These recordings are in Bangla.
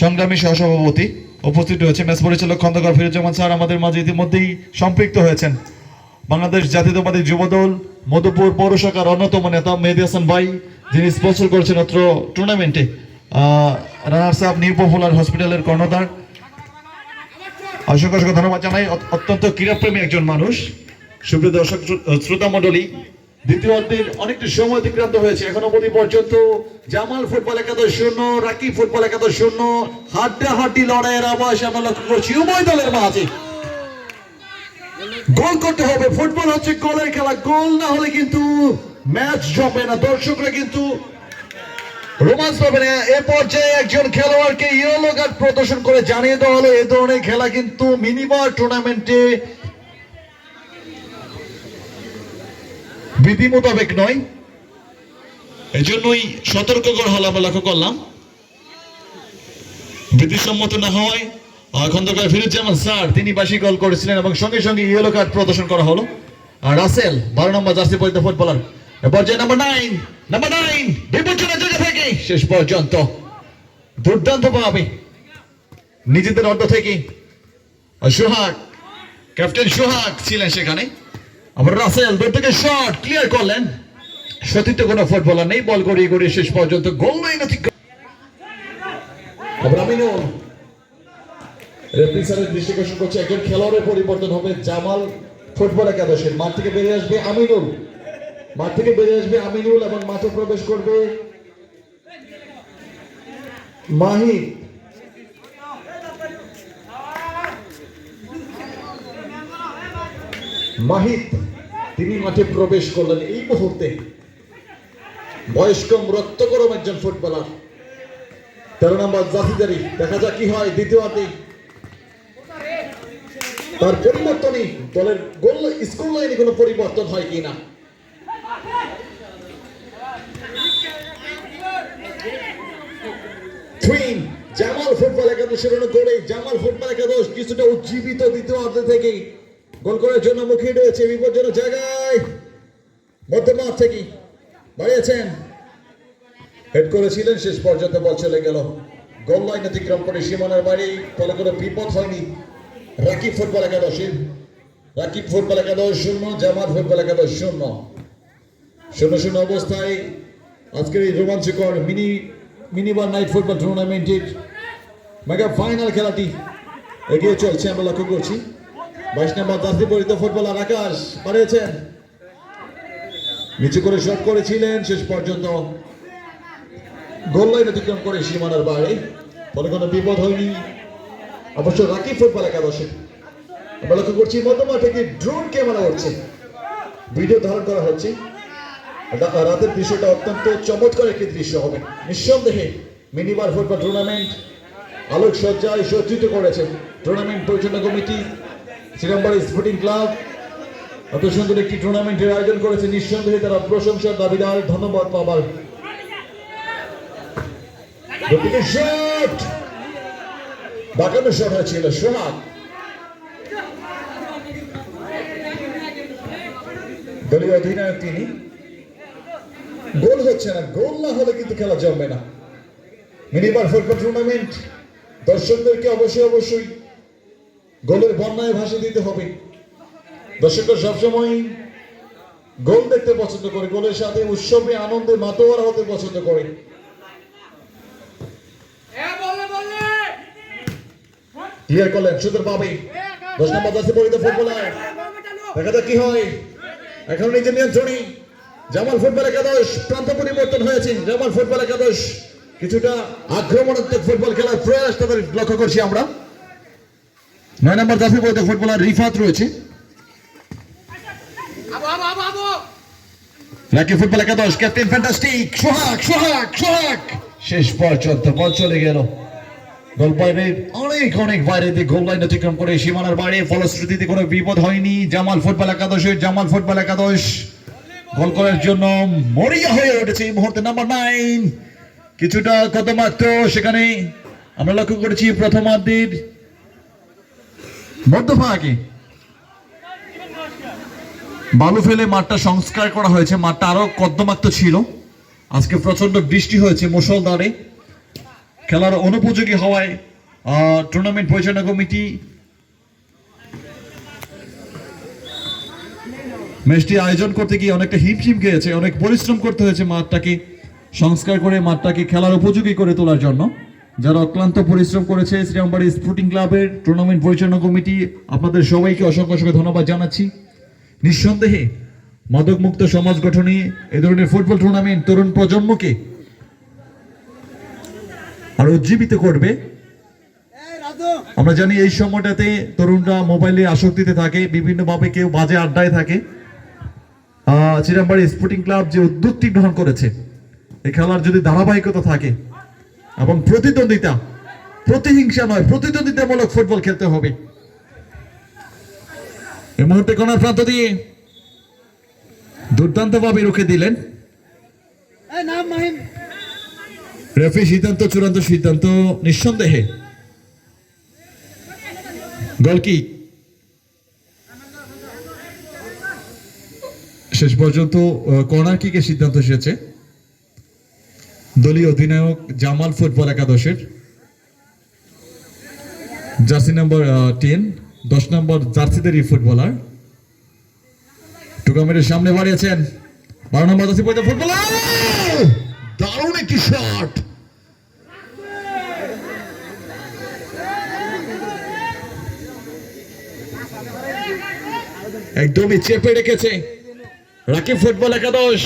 সংগ্রামী সহসভাপতি উপস্থিত রয়েছে ম্যাচ পরিচালক খন্দকার ফিরুজ্জামান স্যার আমাদের মাঝে ইতিমধ্যেই সম্পৃক্ত হয়েছেন। বাংলাদেশ জাতীয়তাবাদী যুবদল, মধুপুর পৌরশাখার অন্যতম নেতা মেহেদি হাসান ভাই, যিনি স্পন্সর করেছেন অত্র টুর্নামেন্টে। রানার্স আপ নিউ পপুলার হসপিটালের কর্ণধার। অসংখ্য অসংখ্য ধন্যবাদ জানাই। অত্যন্ত ক্রীড়াপ্রেমী একজন মানুষ। সুপ্রিয় দর্শক শ্রোতা মণ্ডলী দ্বিতীয় অর্ধের অনেকটা সময় অতিক্রান্ত হয়েছে। এখনও অবধি পর্যন্ত জামাল ফুটবল একাদশ শূন্য রাকি ফুটবল একাদশ শূন্য লড়াইয়ের আবাস আমরা লক্ষ্য করছি। উভয় দলের মাঝে। গোল করতে হবে। ফুটবল হচ্ছে গোলের খেলা। গোল না হলে কিন্তু ম্যাচ জমে না। দর্শকরা কিন্তু রোমান্স পাবে না। এ পর্যায়ে একজন খেলোয়াড়কে ইয়েলো কার্ড প্রদর্শন করে জানিয়ে দেওয়া হলো, এ ধরনের খেলা কিন্তু মিনিমার টুর্নামেন্টে বিধি মোতাবেক নয়। এজন্যই সতর্ক করা হলো আমরা লক্ষ্য করলাম। বিধিসম্মত না আহ, খন্দকার ফিরুজ্জামান স্যার তিনি বাসি গোল করেছিলেন এবং সঙ্গে সঙ্গে ইয়েলো কার্ড প্রদর্শন করা হলো। আর রাসেল বারো নম্বর জার্সি পরিত ফুটবলার পর্যায়ে নাম্বার নাইন নাম্বার নাইন বিপজ্জনক জায়গা থেকে শেষ পর্যন্ত। দুর্দান্ত পাবে নিজেদের অর্ধ থেকে। সোহাগ ক্যাপ্টেন সোহাগ ছিলেন সেখানে। আবার রাসেল দূর থেকে শট ক্লিয়ার করলেন। সতীর্থ কোনো ফুটবলার নেই বল গড়িয়ে গড়িয়ে শেষ পর্যন্ত গোল অতিক্রম আবার আমিনুল। রেফারি স্যারের করছে একজন খেলোয়াড়ের পরিবর্তন হবে জামাল ফুটবল একাদশের। মাঠ থেকে বেরিয়ে আসবে আমিনুল। মাঠ থেকে বেরিয়ে আসবে আমিনুল এবং মাঠে প্রবেশ করবে মাহিদ মাহিদ তিনি মাঠে প্রবেশ করলেন এই মুহূর্তে। বয়স্ক রক্তকরম একজন ফুটবলার। তেরো নম্বর জাসিদারি দেখা যাক কি হয় দ্বিতীয়ার্ধে। তার পরিবর্তনই দলের গোল, স্কোর লাইনে কোনো পরিবর্তন হয় কিনা। টুইন জামাল ফুটবল একাদশের গোলে জামাল ফুটবল একাদশ কিছুটা উজ্জীবিত দ্বিতীয় অর্ধ থেকে গোল করার জন্য মুখে রয়েছে বিপজ্জনক জায়গায়। মধ্যমাঠ থেকে বাড়িয়েছেন। হেড করেছিলেন শেষ পর্যন্ত বল চলে গেল। গোল লাইন অতিক্রম করে সীমানার বাইরে ফলে কোনো বিপদ হয়নি। রাকিব ফুটবল একাদশের রাকিব ফুটবল একাদশ শূন্য, জামাত ফুটবল একাদশ শূন্য। শূন্য শূন্য অবস্থায় আজকের এই রোমাঞ্চকর মিনি মিনিবার নাইট ফুটবল টুর্নামেন্টের মেগা ফাইনাল খেলাটি এগিয়ে চলছে। আমরা লক্ষ্য করছি বাইশ নম্বর জাতি পরিত ফুটবলার আকাশ বাড়িয়েছেন। নিচু করে শট করেছিলেন, শেষ পর্যন্ত গোল লাইন অতিক্রম করে সীমানার বাইরে। ফলে কোনো বিপদ হয়নি। অবশ্য রাকি ফুটবল একাদশে। আমরা লক্ষ্য করছি, মধ্যমা থেকে ড্রোন ক্যামেরা উঠছে ভিডিও ধারণ করা হচ্ছে। রাতের দৃশ্যটা অত্যন্ত চমৎকার একটি দৃশ্য হবে। নিঃসন্দেহে মিনিবার ফুটবল টুর্নামেন্ট আলোক সজ্জায় সজ্জিত করেছে। টুর্নামেন্ট পরিচালনা কমিটি শ্রীরামবাড়ি স্পোর্টিং ক্লাব। এত সুন্দর একটি টুর্নামেন্টের আয়োজন করেছে। নিঃসন্দেহে তারা প্রশংসার দাবিদার। ধন্যবাদ পাবার দুটিকে শট হয়েছিল সোহাগ। দলীয় অধিনায়ক তিনি। গোল হচ্ছে না। গোল না হলে কিন্তু খেলা জমবে না। মিনিবার ফুটবল টুর্নামেন্ট। দর্শকদেরকে অবশ্যই অবশ্যই গোলের বন্যায় ভাসিয়ে দিতে হবে। দর্শকরা সবসময় গোল দেখতে পছন্দ করে গোলের সাথে উৎসবে আনন্দে মাতোয়ারা হতে পছন্দ করে। ক্লিয়ার করলেন সুন্দর পাবে। দশ নম্বর দশে পরিত ফুটবলার। দেখা যাক কি হয়। এখন নিজের নিয়ন্ত্রণী। জামাল ফুটবল একাদশ প্রান্ত পরিবর্তন হয়েছে। জামাল ফুটবল একাদশ কিছুটা আক্রমণাত্মক ফুটবল খেলার প্রয়াস তাদের লক্ষ্য করছি আমরা। নয় নম্বর জাফি বলতে ফুটবলার রিফাত রয়েছে। রাকি ফুটবল একাদশ ক্যাপ্টেন ফ্যান্টাস্টিক সোহাগ সোহাগ সোহাগ। শেষ পর্যন্ত বল চলে গেল। গোল অনেক অনেক বাইরে দিয়ে গোল লাইন অতিক্রম করে সীমানার বাইরে। ফলশ্রুতিতে কোনো বিপদ হয়নি। জামাল ফুটবল একাদশের জামাল ফুটবল একাদশ। গোল করার জন্য মরিয়া হয়ে উঠেছে এই মুহূর্তে নাম্বার নাইন। কিছুটা কত মাত্র সেখানে। আমরা লক্ষ্য করেছি প্রথমার্ধের মধ্যভাগে বালু ফেলে মাঠটা সংস্কার করা হয়েছে, মাঠটা আরও কদ্দমাক্ত ছিল। আজকে প্রচণ্ড বৃষ্টি হয়েছে মুসলধারে খেলার অনুপযোগী হওয়ায় টুর্নামেন্ট পরিচালনা কমিটি ম্যাচটি আয়োজন করতে গিয়ে অনেকটা হিমশিম খেয়েছে, অনেক পরিশ্রম করতে হয়েছে মাঠটাকে সংস্কার করে, মাঠটাকে খেলার উপযোগী করে তোলার জন্য। যারা অক্লান্ত পরিশ্রম করেছে শ্রীরামবাড়ি স্পোর্টিং ক্লাবের টুর্নামেন্ট পরিচালনা কমিটি, আপনাদের সবাইকে অসংখ্য অসংখ্য ধন্যবাদ জানাচ্ছি। নিঃসন্দেহে মাদকমুক্ত সমাজ গঠনে এ ধরনের ফুটবল টুর্নামেন্ট তরুণ প্রজন্মকে আর উজ্জীবিত করবে। আমরা জানি এই সময়টাতে তরুণরা মোবাইলে আসক্তিতে থাকে, বিভিন্নভাবে কেউ বাজে আড্ডায় থাকে। চিরামবাড়ি স্পোর্টিং ক্লাব যে উদ্যোগটি গ্রহণ করেছে এই খেলার যদি ধারাবাহিকতা থাকে এবং প্রতিদ্বন্দ্বিতা প্রতিহিংসা নয় প্রতিদ্বন্দ্বিতামূলক ফুটবল খেলতে হবে। এই মুহূর্তে কোনার প্রান্ত দিয়ে দুর্দান্তভাবে রুখে দিলেন। এই নাম মাহিম। রেফি সিদ্ধান্ত চূড়ান্ত সিদ্ধান্ত নিঃসন্দেহে। গোলকি শেষ পর্যন্ত কর্নার কিকের সিদ্ধান্ত এসেছে? দলীয় অধিনায়ক জামাল ফুটবল একাদশের। জার্সি নাম্বার টেন দশ নম্বর জার্সিদেরই ফুটবলার। টুকামের সামনে বাড়িয়েছেন বারো নম্বর জার্সি পড়তে ফুটবলার। দারুণ একটি শট একদমই চেপে রেখেছে রাকিব ফুটবল একাদশ।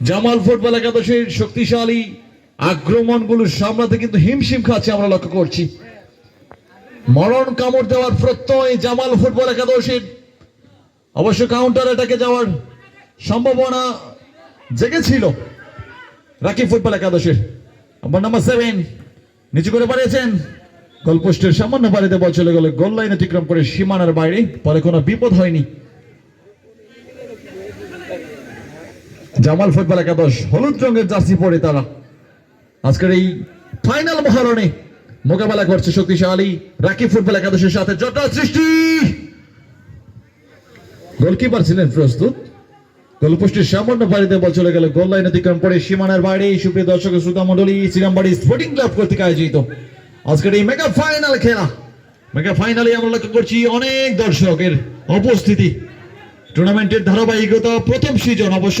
জামাল ফুটবল একাদশের শক্তিশালী আক্রমণগুলো সামলাতে কিন্তু হিমশিম খাচ্ছে আমরা লক্ষ্য করছি। মরণ কামড় দেওয়ার প্রত্যয় জামাল ফুটবল একাদশের। অবশ্য কাউন্টার এটাকে যাওয়ার সম্ভাবনা জেগেছিল রাকিব ফুটবল একাদশের। নম্বর নাম্বার সেভেন নিচু করে বাড়িয়েছেন গোলপোস্টের সামান্য বাড়িতে বল চলে গেল গোল লাইন অতিক্রম করে সীমানার বাইরে, পরে কোনো বিপদ হয়নি। জামাল ফুটবল একাদশ, হলুদ রঙের জার্সি পরে তারা। আজকের এই ফাইনাল মহারণে মোকাবেলা করছে শক্তিশালী রাকিব ফুটবল একাদশের সাথে জটা সৃষ্টি। গোলকিপার ছিলেন প্রস্তুত। গোলপোস্টের সামান্য বাড়িতে বল চলে গেল, গোল লাইন অতিক্রম করে সীমানার বাইরে সুপ্রিয় দর্শক শ্রোতা মন্ডলী শ্রীরামবাড়ি স্পোর্টিং ক্লাব কর্তৃক আয়োজিত আজকের এই মেগা ফাইনাল খেলা। মেগা ফাইনালে আমরা লক্ষ্য করছি অনেক দর্শকের উপস্থিতি টুর্নামেন্টের ধারাবাহিকতা প্রথম সিজন অবশ্য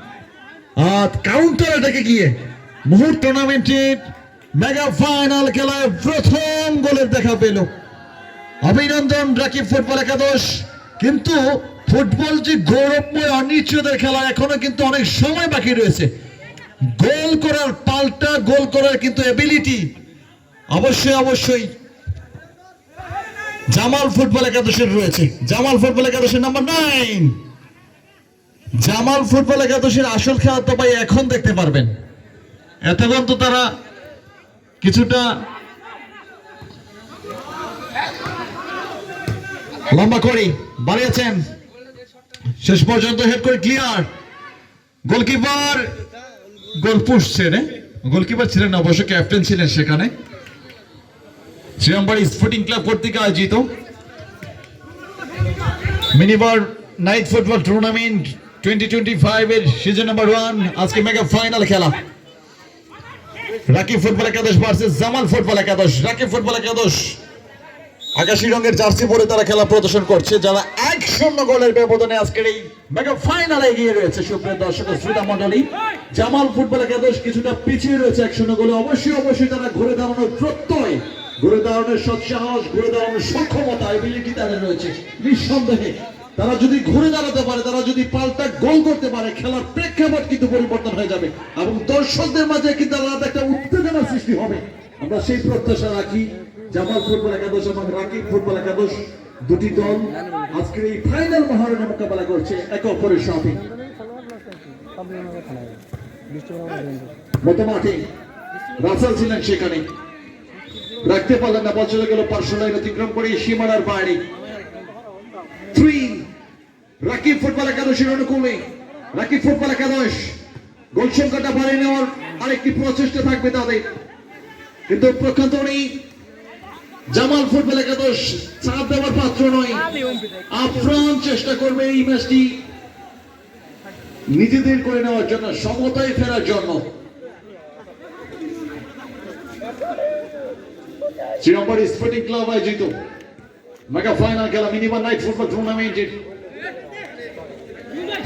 কাউন্টার এটাকে গিয়ে মুহূর্ত টুর্নামেন্টের মেগা ফাইনাল খেলায় প্রথম গোলের দেখা পেল। অভিনন্দন রাকিব ফুটবল একাদশ। কিন্তু ফুটবল যে গৌরবময় অনিশ্চয়তার খেলা, এখনও কিন্তু অনেক সময় বাকি রয়েছে। গোল করার পাল্টা, গোল করার কিন্তু এবিলিটি অবশ্যই অবশ্যই জামাল ফুটবল একাদশের রয়েছে। জামাল ফুটবল একাদশের নাম্বার নাইন জামাল ফুটবল একাদশের আসল খেলা তো ভাই এখন দেখতে পারবেন। এতক্ষণ তো তারা কিছুটা লম্বা করে, বাড়িয়েছেন। শেষ পর্যন্ত হেড করে ক্লিয়ার। গোলকিপার, গোল পুষছে রে। গোলকিপার ছিলেন অবশ্য ক্যাপ্টেন ছিলেন সেখানে। শ্রীরামবাড়ি স্পোর্টিং ক্লাব কর্তৃক আয়োজিত। Minibar night football tournament final তারা খেলা প্রদর্শন করছে, যারা এক শূন্য গোলের ব্যবধানে আজকের এই মেগা ফাইনালে এগিয়ে রয়েছে। সুপ্রিয় দর্শক শ্রোতা মন্ডলী জামাল ফুটবল একাদশ কিছুটা পিছিয়ে রয়েছে এক শূন্য গোলে। অবশ্যই অবশ্যই তারা ঘুরে দাঁড়ানোর প্রত্যয়, ঘুরে দাঁড়ানোর সৎসাহস, ঘুরে দাঁড়ানোর সক্ষমতা এবিলিটি তাদের রয়েছে। নিঃসন্দেহে তারা যদি ঘুরে দাঁড়াতে পারে, তারা যদি পাল্টা গোল করতে পারে, খেলার প্রেক্ষাপট কিন্তু পরিবর্তন হয়ে যাবে। এবং দর্শকদের মাঝে কিন্তু আলাদা একটা উত্তেজনা সৃষ্টি হবে। আমরা সেই প্রত্যাশা রাখি, জামাল ফুটবল একাদশ এবং রাকিব ফুটবল একাদশ দুটি দল আজকের এই ফাইনাল মহারণে মোকাবেলা করছে, একে অপরের সাথে। মাঠে রাসাল ছিলেন সেখানে। রাখতে পারলেন না বছরে গেল পার্শ্ব লাইন অতিক্রম করে সীমানার বাইরে। রাকিব ফুটবল একাদশের অনুকূলে রাকিব ফুটবল একাদশ গোল সংখ্যাটা বাড়িয়ে নেওয়ার আরেকটি প্রচেষ্টা থাকবে তাদের। কিন্তু প্রখ্যাত জামাল ফুটবল একাদশ চাপ দেওয়ার পাত্র নয়। আপ্রাণ চেষ্টা করবে এই ম্যাচটি। নিজেদের করে নেওয়ার জন্য, সমতায় ফেরার জন্য। শ্রীরামবাড়ি স্পোর্টিং ক্লাব আয়োজিত। মেগা ফাইনাল খেলা, মিনিমাম নাইট ফুটবল টুর্নামেন্টের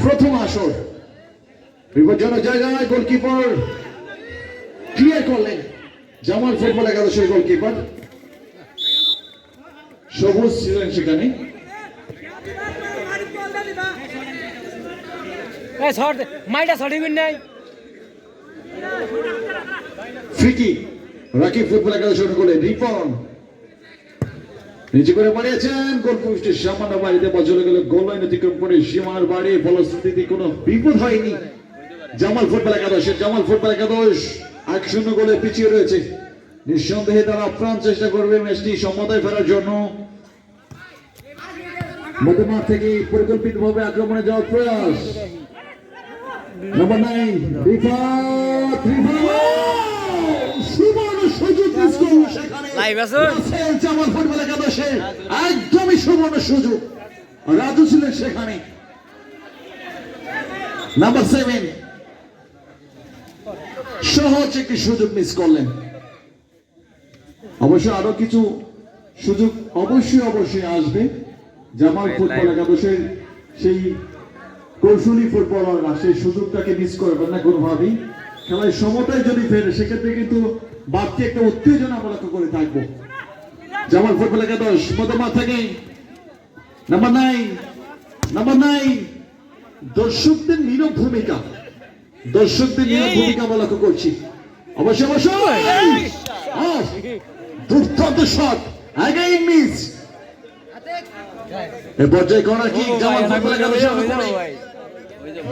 প্রথম আসর। বিপজ্জনক জায়গায় গোলকিপার ক্লিয়ার করলেন। জামাল ফুটবল একাদশের গোলকিপার সবুজ ছিলেন সেখানে। এই শর্ট মাইটা সঠিক নাই। ফ্রিকি রাকিব ফুটবল একাদশ শুরু করলেন রিপন। নিচে করে বাড়িয়েছেন গোল পোস্টের সামান্য বাড়িতে বছর গেল, গোল লাইন অতিক্রম করে সীমার বাড়ি, ফলশ্রুতিতে কোনো বিপদ হয়নি। জামাল ফুটবল একাদশের জামাল ফুটবল একাদশ, এক শূন্য গোলে পিছিয়ে রয়েছে। নিঃসন্দেহে তারা আপ্রাণ চেষ্টা করবে ম্যাচটি সমতায় ফেরার জন্য। মধ্যমাঠ থেকে পরিকল্পিত ভাবে আক্রমণে যাওয়ার প্রয়াস। Number nine Rifat Rifat live আছো? জামাল ফুটবল একাদশে একদমই সুবর্ণ সুযোগ। রাজু ছিলেন সেখানে। নাম্বার সেভেন সহজ একটি সুযোগ মিস করলেন। অবশ্য আরও কিছু সুযোগ অবশ্যই অবশ্যই আসবে। জামাল ফুটবল একাদশের সেই কৌশলী ফুটবলাররা সেই সুযোগটাকে মিস করবেন না কোনোভাবেই। খেলায় সমতায় যদি ফেরে সেক্ষেত্রে কিন্তু বাড়তি একটা উত্তেজনা আমরা করে থাকব। জামাল ফুটবল একাদশ মধ্যমা থেকে নাম্বার নাইন নাম্বার নাইন দর্শকদের নীরব ভূমিকা। দর্শকদের নীরব ভূমিকা আমরা লক্ষ্য করছি। অবশ্যই অবশ্যই। দুর্দান্ত শট অ্যাগেইন মিস এ পর্যায়ে কর্নার কিক জামাল ফুটবল অনুকূলে।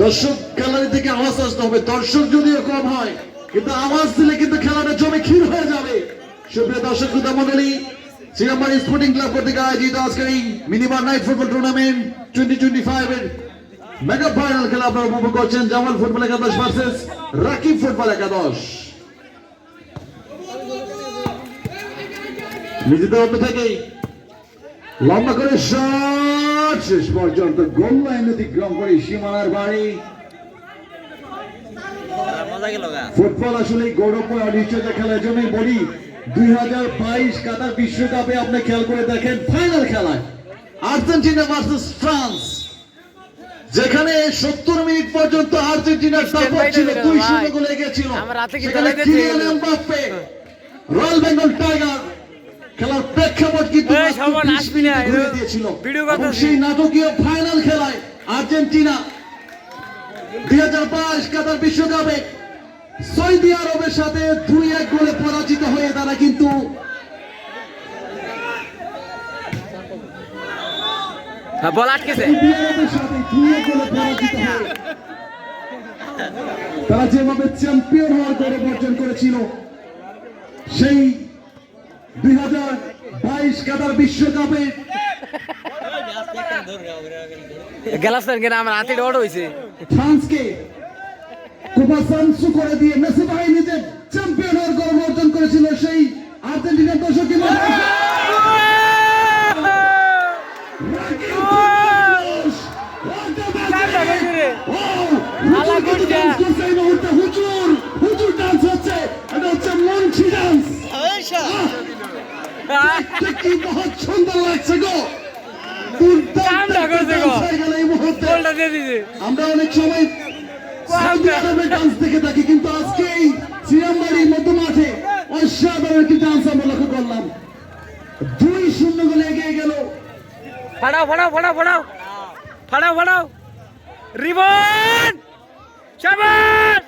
দর্শক গ্যালারি থেকে আওয়াজ আসতে হবে। দর্শক যদিও কম হয় কিন্তু আওয়াজ দিলে কিন্তু খেলাটা জমে ক্ষীর হয়ে যাবে। সুপ্রিয় দর্শক, শ্রোতা মন্ডলী শ্রীরামবাড়ি স্পোর্টিং ক্লাব কর্তৃক আয়োজিত আজকের এই minimum night football tournament twenty twenty five এর মেগা ফাইনাল খেলা আপনারা উপভোগ করছেন জামাল ফুটবল একাদশ ভার্সেস রাকিব ফুটবল একাদশ নিজেদের অন্য থেকেই লম্বা করে শেষ পর্যন্ত গোল লাইন অতিক্রম করে সীমানার বাড়ি। ফুটবল আসলে গৌরবময় অনিশ্চয়তা খেলার জন্যই বলি দুই হাজার বাইশ কাতার বিশ্বকাপে আপনি খেয়াল করে দেখেন ফাইনাল খেলায়। Argentina versus France. যেখানে সত্তর মিনিট পর্যন্ত আর্জেন্টিনার সাপোর্ট ছিল দুই শূন্য গোলে এগিয়েছিল। সেখানে Kylian Mbappe Royal Bengal tiger খেলার প্রেক্ষাপট কিন্তু এই মাত্র সবার 20 আসবি না, মিনিটে ঘুরে এ দিয়েছিল। ভিডিও এবং করতেছি। সেই নাটকীয় ফাইনাল খেলায় আর্জেন্টিনা দুই হাজার বাইশ কাতার বিশ্বকাপে সৌদি আরবের সাথে দুই এক গোলে পরাজিত হয়ে তারা কিন্তু হ্যাঁ, বল আটকেছে। তারা যেভাবে চ্যাম্পিয়ন হওয়ার গৌরব অর্জন করেছিল সেই দুই হাজার বাইশ কাতার বিশ্বকাপে গেলাস আমার হাতে ডট হইছে। ফ্রান্সকে কোপা সানসু করে দিয়ে মেসি বাহিনী যে চ্যাম্পিয়ন হওয়ার গৌরব অর্জন করেছিল সেই আর্জেন্টিনার। হুজুর হুজুর ডান্স হচ্ছে। এটা হচ্ছে মঞ্চি ডান্স কি বহুত সুন্দর লাগছে গো। আমরা অনেক সময় সৌদি আরবে ডান্স দেখে থাকি কিন্তু আজকে এই সিয়ামবাড়ি মধ্য মাঠে অসাধারণ একটি ডান্স আমরা লক্ষ্য করলাম। দুই শূন্য গোলে এগিয়ে গেল। ফাড়াও ফাড়াও ফাড়াও ফাড়াও। ফাড়াও ফাড়াও। রিবন! শাবাশ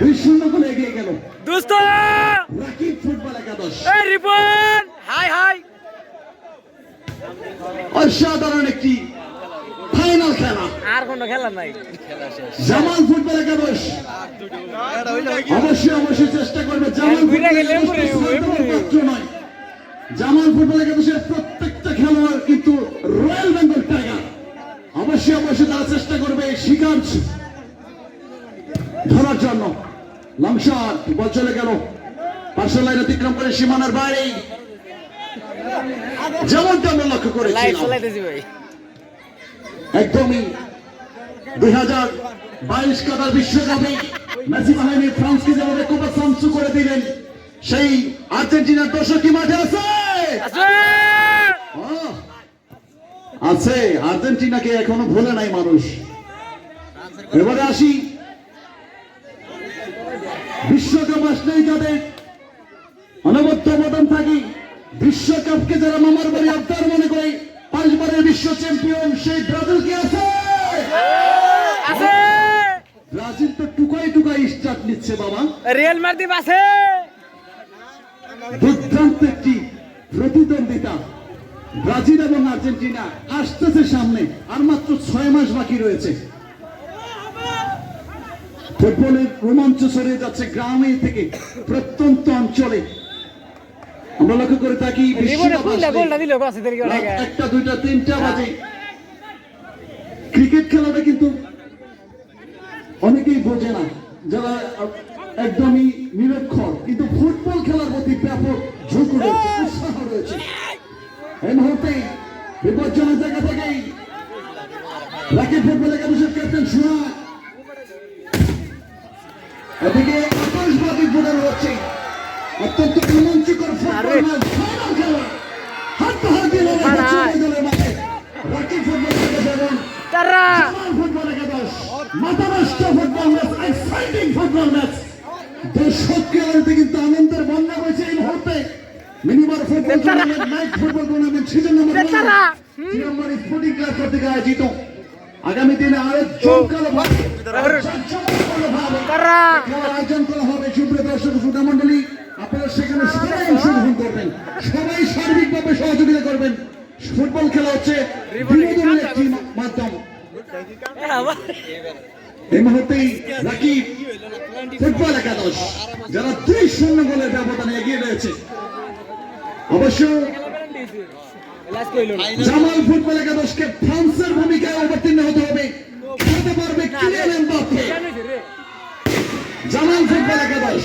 দুই শূন্য গোলে এগিয়ে গেল। দোস্ত রাকিব ফুটবল একাদশ। এই রিবন! High high! অসাধারণ একটি ফাইনাল খেলা। আর কোনো খেলা নাই। জামাল ফুটবল একাদশ অবশ্যই অবশ্যই চেষ্টা করবে। জামাল নয়। জামাল ফুটবল একাদশের প্রত্যেকটা খেলোয়াড় কিন্তু রয়্যাল বেঙ্গল টাইগার অবশ্যই অবশ্যই তারা চেষ্টা করবে শিকার ধরার জন্য। লং শট বল চলে গেল। পার্শ্ব লাইন অতিক্রম করে সীমানার বাইরে। যেমনটা আমরা লক্ষ্য করেছিলাম একদমই দুই হাজার বাইশ কাতার বিশ্বকাপে মেসি বাহিনী ফ্রান্সকে যেভাবে কোপা সামসু করে দিলেন সেই আর্জেন্টিনার দর্শক কি মাঠে আছে? আছে! আর্জেন্টিনাকে এখনও ভুলে নাই মানুষ। এবারে আসি। বিশ্বকাপ আসলেই যাদের অনবদ্য অবদান থাকি বিশ্বকাপকে যারা মামার বাড়ি আবদার মনে করে পাঁচবারের বিশ্ব চ্যাম্পিয়ন সেই ব্রাজিল কি আছে? ব্রাজিল তো টুকাই টুকাই স্টার্ট নিচ্ছে বাবা। রিয়েল আছে। দুর্দান্ত একটি প্রতিদ্বন্দ্বিতা। ব্রাজিল এবং আর্জেন্টিনা আসতেছে সামনে আর মাত্র ছয় মাস বাকি রয়েছে। ফুটবলের রোমাঞ্চ ছড়িয়ে যাচ্ছে গ্রামে থেকে প্রত্যন্ত অঞ্চলে। আমরা লক্ষ্য করে থাকি একটা দুইটা তিনটা বাজে। ক্রিকেট খেলাটা কিন্তু অনেকেই বোঝে না। যারা একদমই নিরক্ষর কিন্তু ফুটবল খেলার প্রতি ব্যাপক ঝুঁক রয়েছে উৎসাহ রয়েছে। এই মুহূর্তে বিপজ্জনক জায়গা থেকেই রাকিব ফুটবল একাদশের ক্যাপ্টেন সুহাগ এদিকে আকাশবাদী ফুটানো হচ্ছে অত্যন্ত রোমাঞ্চকর ফুটবল ম্যাচ ফাইনাল খেলা লড়াই দলের ফুটবল একাদশ এবং তারা ফুটবল একাদশ football match exciting football match দর্শককে আনতে কিন্তু আনন্দের বন্যা হয়েছে এই মুহূর্তে মিনিমার football tournament night football tournament season number নেতারা! নম্বর স্পোর্টিং ক্লাব কর্তৃক আয়োজিত আগামী দিনে আরও জমকালো ভাবে আয়োজন করা হবে সুপ্রিয় দর্শক শ্রোতা মন্ডলী আপনারা সেখানে সবাই অংশগ্রহণ করবেন। সবাই সার্বিকভাবে সহযোগিতা করবেন। ফুটবল খেলা হচ্ছে বিনোদনের একটি মাধ্যম। এই মুহূর্তেই রাকিব ফুটবল একাদশ, যারা দুই শূন্য গোলের ব্যবধানে এগিয়ে রয়েছে। অবশ্য জামাল ফুটবল একাদশকে ফ্রান্সের ভূমিকায় অবতীর্ণ হতে হবে। খেলতে পারবে কিলিয়ান এমবাপ্পে। জামাল ফুটবল একাদশ।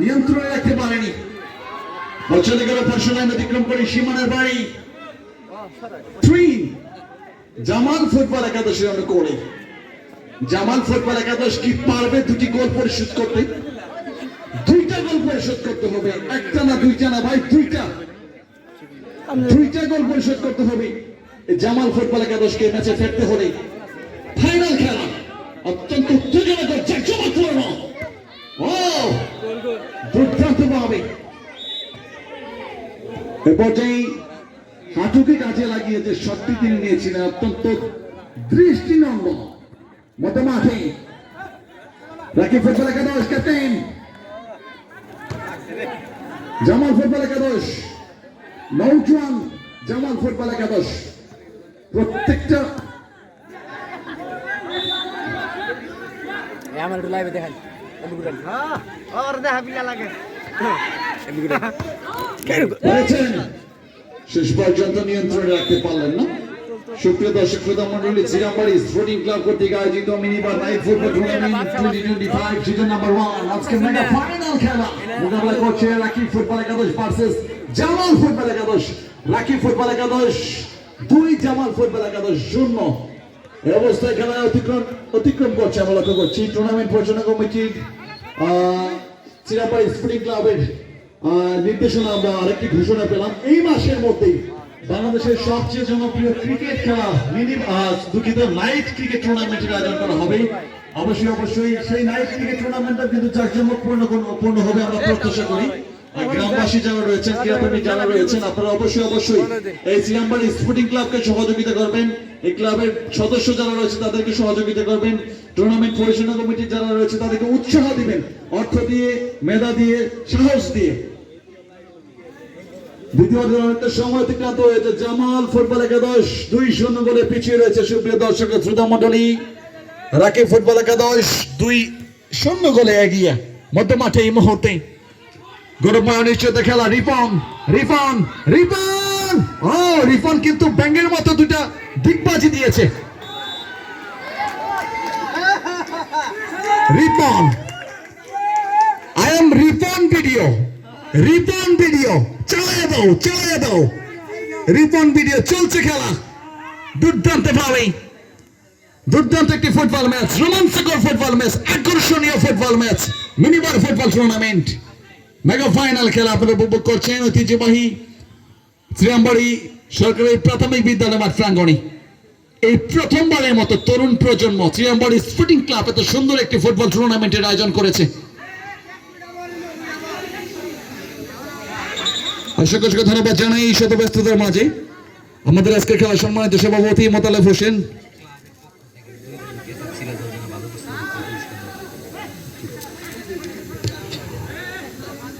নিয়ন্ত্রণে রাখতে পারেনি। চলে গেল লাইন অতিক্রম করে সীমানার জামাল ফুটবল একাদশের আমরা জামাল ফুটবল একাদশ কি পারবে দুটি গোল পরিশোধ করতে? দুইটা গোল পরিশোধ করতে হবে। একটা না দুইটা না ভাই, দুইটা। দুইটা গোল পরিশোধ করতে হবে। জামাল ফুটবল একাদশকে ম্যাচে ফেরতে হলে ফাইনাল খেলা। অত্যন্ত উত্তেজনাকর জাঁকজমকপূর্ণ ও দুর্দান্ত ভাবে এ পর্যায়ে হাঁটুকে কাজে লাগিয়ে যে শটটি তিনি নিয়েছিলেন অত্যন্ত দৃষ্টিনন্দ মতো মাঠে রাকিব ফুটবল একাদশ ক্যাপ্টেন। জামাল ফুটবল একাদশ নৌজওয়ান জামাল ফুটবল একাদশ। প্রত্যেকটা আমার একটু লাইভে দেখান। এমনি করে और শেষ পর্যন্ত নিয়ন্ত্রণে রাখতে পারলেন না। ফুটবল টুর্নামেন্ট টোয়েন্টি দুই জামাল ফুটবল একাদশ, শূন্য। অবস্থায় খেলা অতিক্রম অতিক্রম করছে, আমরা লক্ষ্য করছি। টুর্নামেন্ট পরিচালনা কমিটির চিরাপাড়ি স্পোর্টিং ক্লাবের নির্দেশনা আমরা আরেকটি ঘোষণা পেলাম। এই মাসের বাংলাদেশের সবচেয়ে জনপ্রিয় ক্রিকেট খেলা মিনি নাইট ক্রিকেট টুর্নামেন্টের আয়োজন করা হবে। অবশ্যই অবশ্যই সেই নাইট ক্রিকেট টুর্নামেন্টটা কিন্তু পূর্ণ হবে আমরা প্রত্যাশা করি। গ্রামবাসী যারা রয়েছেন, ক্রীড়াপ্রেমী যারা রয়েছেন, আপনারা অবশ্যই অবশ্যই এই স্পোর্টিং ক্লাবকে সহযোগিতা করবেন। এই ক্লাবের সদস্য যারা রয়েছে, তাদেরকে সহযোগিতা করবেন। টুর্নামেন্ট পরিচালনা কমিটি যারা রয়েছে, তাদেরকে উৎসাহ দিবেন। অর্থ দিয়ে, মেধা দিয়ে, সাহস দিয়ে। দ্বিতীয় টুর্নামেন্টের সময় অতিক্রান্ত হয়েছে জামাল ফুটবল একাদশ। দুই শূন্য গোলে পিছিয়ে রয়েছে সুপ্রিয় দর্শক শ্রোতা মন্ডলী রাকিব ফুটবল একাদশ, দুই শূন্য গোলে এগিয়ে মধ্য মাঠে এই মুহূর্তে। গৌরবময় অনিশ্চিত খেলা রিফন রিফন রিফন ও রিফন কিন্তু ব্যাঙ্গের মতো দুটা দিকবাজি দিয়েছে। Ripon, I am Ripon video. Ripon video, চালিয়ে দাও চালিয়ে দাও। রিপন ভিডিও চলছে খেলা। দুর্দান্ত ভাবে দুর্দান্ত একটি ফুটবল ম্যাচ, রোমাঞ্চকর ফুটবল ম্যাচ, আকর্ষণীয় football match minibar football tournament mega final খেলা আপনারা উপভোগ করছেন, ঐতিহ্যবাহী শ্রীরামবাড়ি সরকারি প্রাথমিক বিদ্যালয় মাঠ প্রাঙ্গণে। এই প্রথমবারের মতো তরুণ প্রজন্ম শ্রীরামবাড়ি স্পোর্টিং ক্লাব এত সুন্দর একটি ফুটবল টুর্নামেন্টের আয়োজন করেছে। অসংখ্য অসংখ্য ধন্যবাদ জানাই এই মাঝে। আমাদের আজকের খেলা সম্মানিত সভাপতি মোতালেব হোসেন।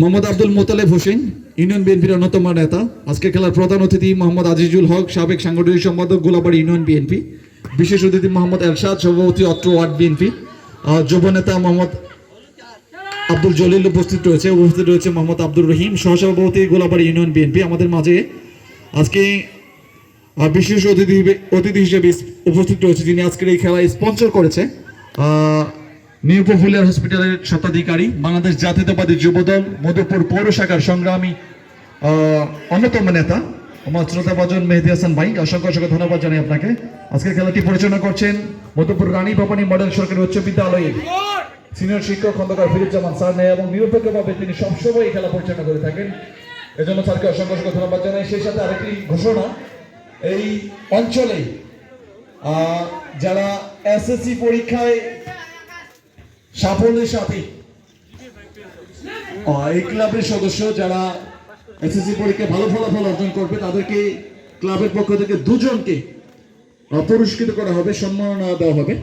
মোহাম্মদ আব্দুল মোতালেব হোসেন, ইউনিয়ন বিএনপির অন্যতম নেতা। আজকে খেলার প্রধান অতিথি মোহাম্মদ আজিজুল হক, সাবেক সাংগঠনিক সম্পাদক গোলাবাড়ি ইউনিয়ন বিএনপি। বিশেষ অতিথি মোহাম্মদ এরশাদ, সভাপতি অত্র ওয়ার্ড বিএনপি। যুব নেতা মোহাম্মদ আব্দুল জলিল উপস্থিত রয়েছে উপস্থিত রয়েছে মোহাম্মদ আব্দুর রহিম, সহসভাপতি গোলাবাড়ি ইউনিয়ন বিএনপি। আমাদের মাঝে আজকে বিশেষ অতিথি অতিথি হিসেবে উপস্থিত রয়েছে, যিনি আজকের এই খেলায় স্পন্সর করেছে নিউ পপুলার হসপিটালের স্বত্বাধিকারী, বাংলাদেশ জাতীয়তাবাদী যুবদল, মধুপুর পৌর শাখার সংগ্রামী অন্যতম নেতা, আমার শ্রোতাভাজন মেহেদি হাসান ভাই, অসংখ্য অসংখ্য ধন্যবাদ জানাই আপনাকে। আজকের খেলাটি পরিচালনা করছেন মধুপুর রানী ভবানী মডেল সরকারি উচ্চ বিদ্যালয়ের সিনিয়র শিক্ষক, খন্দকার ফিরুজ্জামান স্যার নেয় এবং নিরপেক্ষভাবে তিনি সবসময় এই খেলা পরিচালনা করে থাকেন। এজন্য স্যারকে অসংখ্য অসংখ্য ধন্যবাদ জানাই। সেই সাথে আরেকটি ঘোষণা, এই অঞ্চলে যারা এসএসসি পরীক্ষায় সাফল্যের সাথে এই ক্লাবের সদস্য যারা এসএসসি পরীক্ষায় ভালো ফলাফল অর্জন করবে, তাদেরকে ক্লাবের পক্ষ থেকে দুজনকে পুরস্কৃত করা হবে, সম্মাননা দেওয়া হবে।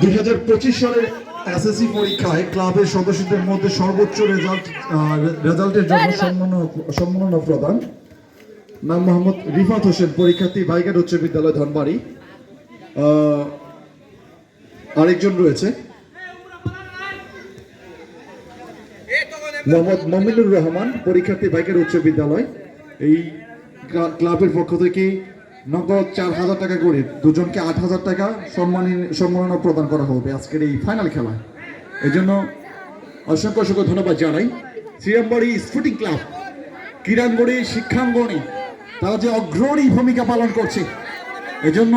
দুই হাজার পঁচিশ সালের এসএসসি পরীক্ষায় ক্লাবের সদস্যদের মধ্যে সর্বোচ্চ রেজাল্ট রেজাল্টের জন্য সম্মাননা সম্মাননা প্রদান। নাম মোহাম্মদ রিফাত হোসেন পরীক্ষার্থী বাইঘাট উচ্চ বিদ্যালয় ধনবাড়ি। আরেকজন রয়েছে। মোহাম্মদ মমিনুর রহমান পরীক্ষার্থী বাইকের উচ্চ বিদ্যালয়। এই ক্লাবের পক্ষ থেকে নগদ চার হাজার টাকা করে দুজনকে আট হাজার টাকা সম্মানী, সম্মাননা প্রদান করা হবে আজকের এই ফাইনাল খেলায় এই জন্য অসংখ্য অসংখ্য ধন্যবাদ জানাই। শ্রীরামবাড়ি স্পোর্টিং ক্লাব ক্রীড়াঙ্গনে, শিক্ষাঙ্গনে, তারা যে অগ্রণী ভূমিকা পালন করছে, এজন্য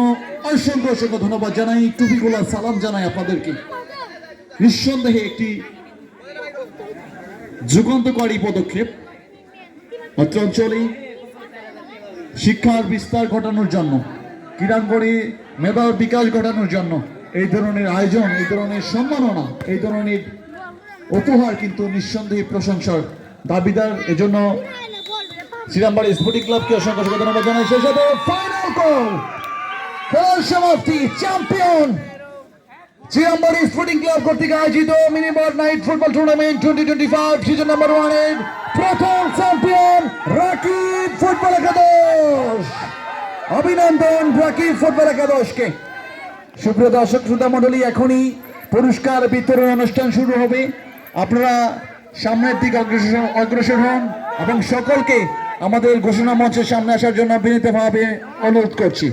অসংখ্য অসংখ্য ধন্যবাদ জানাই। টুপিগুলা সালাম জানাই আপনাদেরকে। নিঃসন্দেহে একটি যুগান্তকারী পদক্ষেপ। অত্র অঞ্চলে শিক্ষার বিস্তার ঘটানোর জন্য, ক্রীড়াঙ্গনে মেধার বিকাশ ঘটানোর জন্য এই ধরনের আয়োজন, এই ধরনের সম্মাননা, এই ধরনের উপহার কিন্তু নিঃসন্দেহে প্রশংসার দাবিদার। এজন্য শ্রীরামবাড়ি স্পোর্টিং ক্লাবকে অসংখ্য শুভেচ্ছা জানাই। সেই সাথে ফাইনাল গোল সমাপ্তি চ্যাম্পিয়ন চিরাম্বাড়ি স্পোর্টিং ক্লাব কর্তৃক আয়োজিত minibar night football tournament twenty twenty five season number ওয়ানের প্রথম চ্যাম্পিয়ন রাকিব ফুটবল একাদশ। অভিনন্দন রাকিব ফুটবল একাদশকে। সুপ্রিয় দর্শক শ্রোতা মণ্ডলী এখনই পুরস্কার বিতরণ অনুষ্ঠান শুরু হবে। আপনারা সামনের দিকে অগ্রসর অগ্রসর হন এবং সকলকে আমাদের ঘোষণা মঞ্চের সামনে আসার জন্য বিনীতভাবে অনুরোধ করছি।